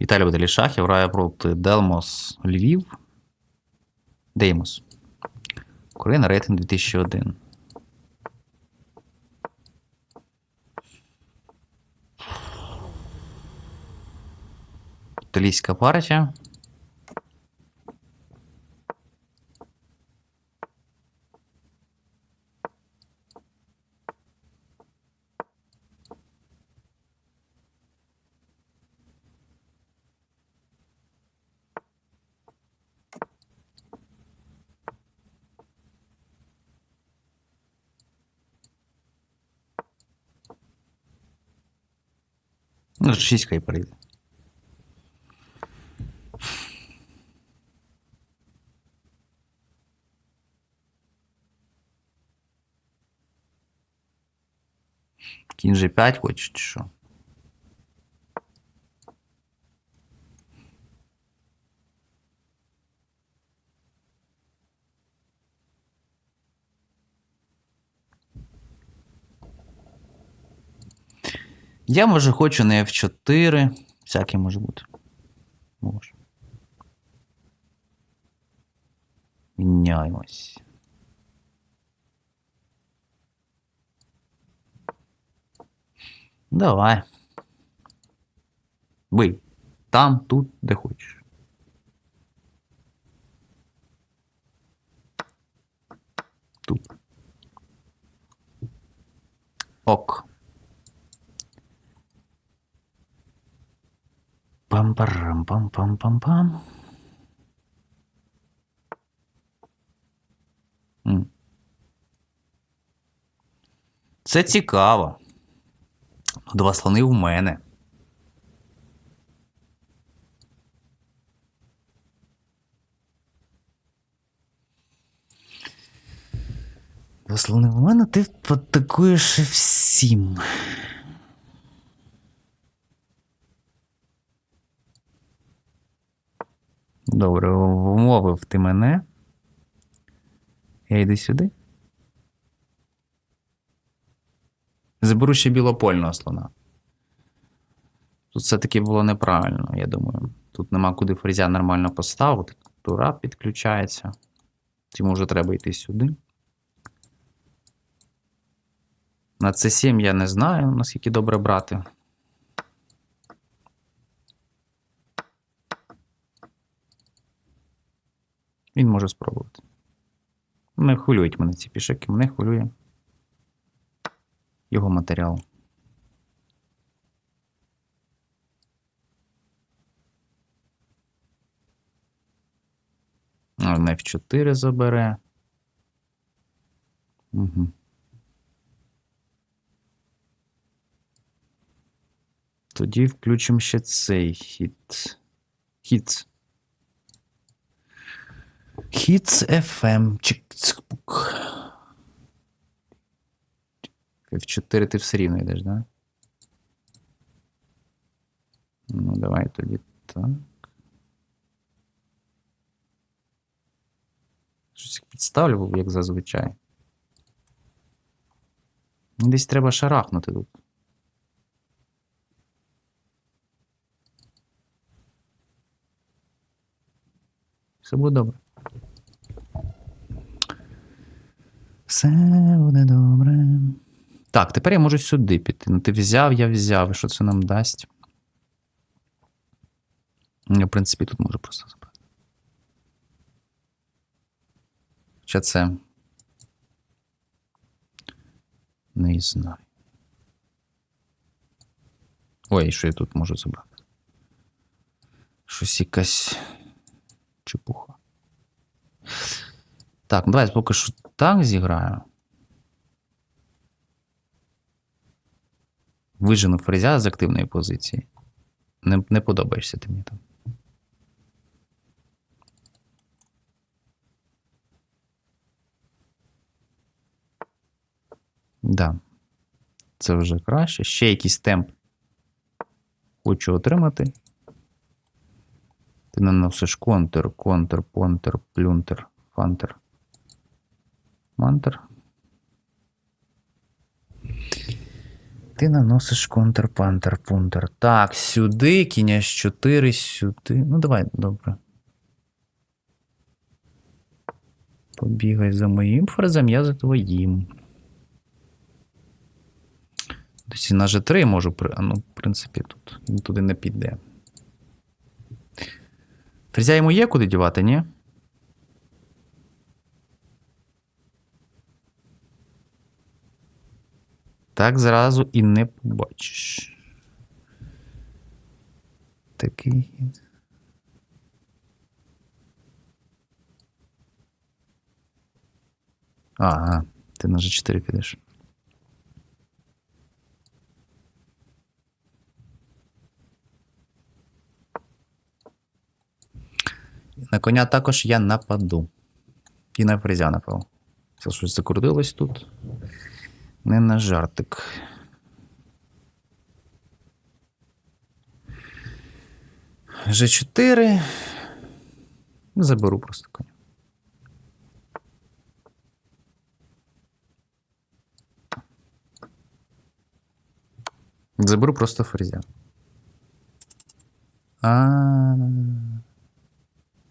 Віталій Баталій Шахів грає проти Делмос Львів. Деймос. Україна рейтинг 2001. Італійська партія. Ну, шістка і прийде. Кінь же 5 хочеш, чи що? Я, може, хочу на F4. Всяке може бути. Може. Міняємось. Давай. Бий. Там, тут, де хочеш. Тут. Ок. Пам-парам-пам-пам-пам-пам. Це цікаво. Два слони у мене. Два слони у мене, ти потакуєш всім. Добре, вмовив ти мене. Я йду сюди. Заберу ще білопольного слона. Тут все-таки було неправильно, я думаю. Тут нема куди фрезя нормально поставити. Тура підключається. Тому вже треба йти сюди. На C7 я не знаю, наскільки добре брати. Він може спробувати. Не хвилюють мене ці пішаки, мене хвилює його матеріал. На F4 забере. Угу. Тоді включимо ще цей хіт. Хіт. Hits FM. Чик-цк-пук. F4 ти все рівно йдеш, да? Ну, давай тоді так. Щось підставлю, як зазвичай. Десь треба шарахнути тут. Все буде добре. Все буде добре. Так, тепер я можу сюди піти. Ну, ти взяв, я взяв. І що це нам дасть? Я, в принципі, тут можу просто забрати. Хоча це. Не знаю. Ой, що я тут можу забрати? Щось якась чепуха. Так, ну давай поки що так зіграю. Вижену фрезя з активної позиції. Не, не подобаєшся ти мені там. Да. Це вже краще. Ще якийсь темп хочу отримати. Ти наносиш контр, контр, понтер, плюнтер, фантер. Мантер. Ти наносиш контр, пантер, пунтер. Так, сюди, кінь 4, сюди. Ну, давай, добре. Побігай за моїм ферзем, я за твоїм. Десь на G3 можу. Ну, в принципі, тут туди не піде. Ферзя йому є куди дівати, ні? Так зразу і не побачиш. Такий. хід. Ага, ти на G4 підеш. На коня також я нападу. І на фрезя напав. Це щось закрутилось тут. Не на жартик. G4. Заберу просто коня. Заберу просто ферзя. А.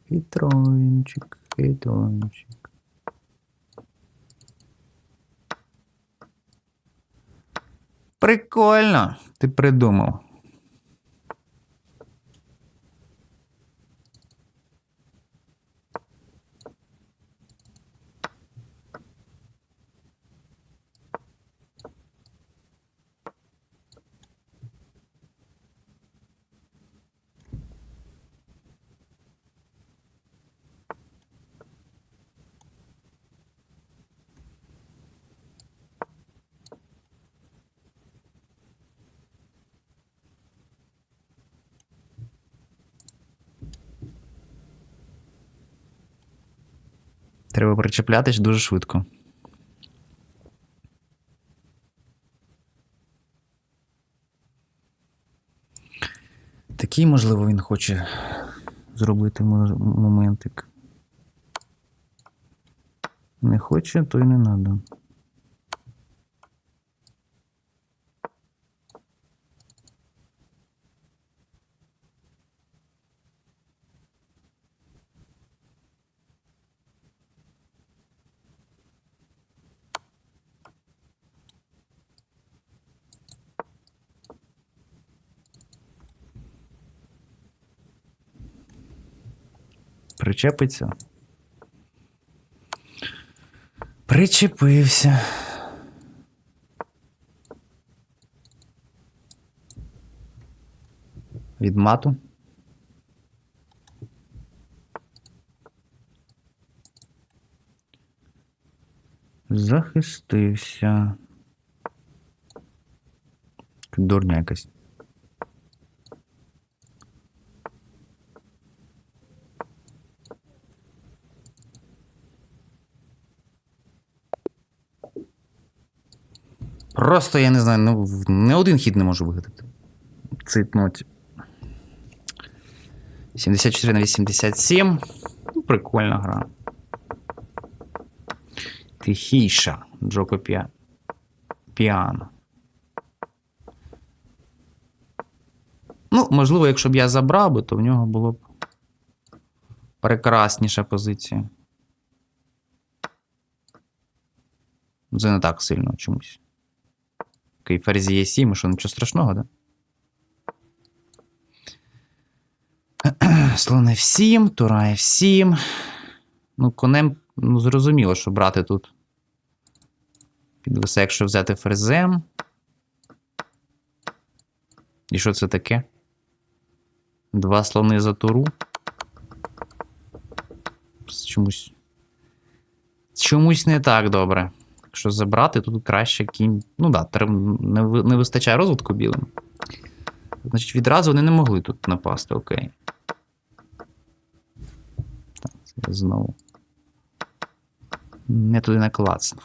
Хитрончик, хитрончик. Прикольно, ти придумав. Треба причеплятись дуже швидко. Такий, можливо, він хоче зробити моментик. Не хоче, то й не треба. Причепиться. Причепився. Від мату. Захистився. Дурня якась. Просто я не знаю, ну, не один хід не можу вигадати. Цитнуть. 74 на 87. Ну, прикольна гра. Тихіша. Джоко Піа... Піано. Ну, можливо, якщо б я забрав би, то в нього було б прекрасніша позиція. Це не так сильно чомусь. Окей, ферзі є 7, що нічого страшного, да? Слон F7, Тура F7. Ну, конем, ну, зрозуміло, що брати тут. Підвесе, якщо взяти ферзем. І що це таке? Два слони за туру. Чомусь. Чомусь не так добре. Якщо забрати, тут краще кінь. Ну да, не, не вистачає розвитку білим. Значить, відразу вони не могли тут напасти, окей. Так, це знову. Не туди наклацнув.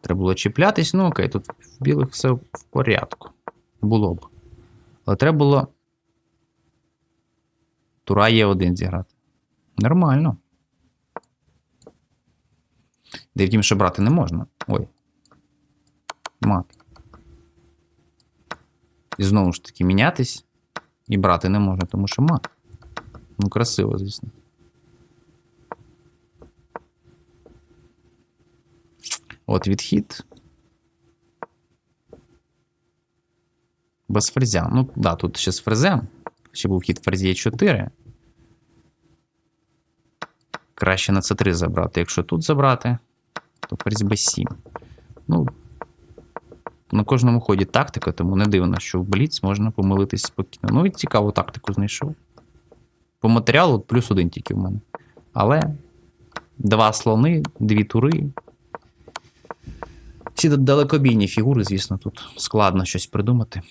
Треба було чіплятись, ну окей, тут в білих все в порядку. Було б. Але треба було. Тура є один зіграти. Нормально. Де втім, що брати не можна. Ой. Мат. І знову ж таки мінятись і брати не можна, тому що мат. Ну, красиво, звісно. От відхід. Без ферзя. Ну, да, тут ще з ферзем. Ще був хід ферзь є 4. Краще на c3 забрати. Якщо тут забрати, то ферзь b7. Ну, на кожному ході тактика, тому не дивно, що в Бліц можна помилитись спокійно. Ну і цікаву тактику знайшов. По матеріалу плюс один тільки в мене. Але два слони, дві тури. Ці далекобійні фігури, звісно, тут складно щось придумати.